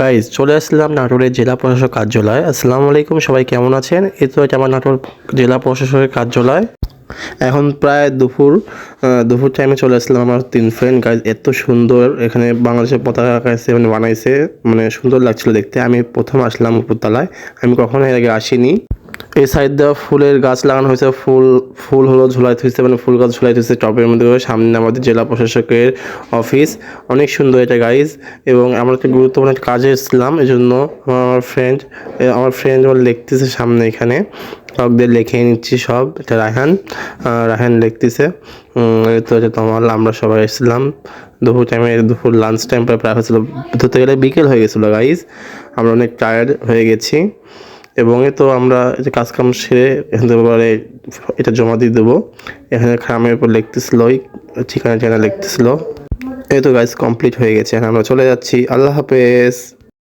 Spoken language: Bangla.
গাইজ চলে আসলাম নাটোরের জেলা প্রশাসক কার্যালয়। আসসালামু আলাইকুম, সবাই কেমন আছেন? এ তো এটা আমার নাটোর জেলা প্রশাসকের কার্যালয়। এখন প্রায় দুপুর দুপুর টাইমে চলে আসলাম আমার তিন ফ্রেন্ড গাইজ এত সুন্দর এখানে বাংলাদেশের পতাকা আঁকাইছে মানে বানাইছে। মানে সুন্দর লাগছিল দেখতে। আমি প্রথম আসলাম উপরতলায়। আমি কখনো এর আগে আসিনি। এই সাইড দেওয়া ফুলের গাছ লাগানো হয়েছে। ফুল ফুল হলো ঝুলাইতে হয়েছে মানে ফুল গাছ ঝুলাইতে হয়েছে টপের মধ্যে। সামনে আমাদের জেলা প্রশাসকের অফিস। অনেক সুন্দর এটা গাইজ এবং আমরা একটা গুরুত্বপূর্ণ একটা কাজে এসেছিলাম এই জন্য আমার ফ্রেন্ড আমার ফ্রেন্ড আমার লিখতেছে সামনে এখানে। কাউকে লিখে নিচ্ছি সব। এটা রায়হান রায়হান লিখতেছে। তো এটা তোমার, আমরা সবাই এসেছিলাম। দুপুর টাইমে দুপুর লাঞ্চ টাইম প্রায় প্রায় হয়েছিলো। ধরতে গেলে বিকেল হয়ে গেছিল গাইজ আমরা অনেক টায়ার্ড হয়ে গেছি। এবং এ তো আমরা যে কাজকাম সেরে এখান থেকে এটা জমা দিয়ে দেবো। এখানে খামের উপর লিখতেছিল ঠিকানা ঠিকানা লিখতেছিল। এই তো গাইজ কমপ্লিট হয়ে গেছে। এখন আমরা চলে যাচ্ছি। আল্লাহ হাফেজ।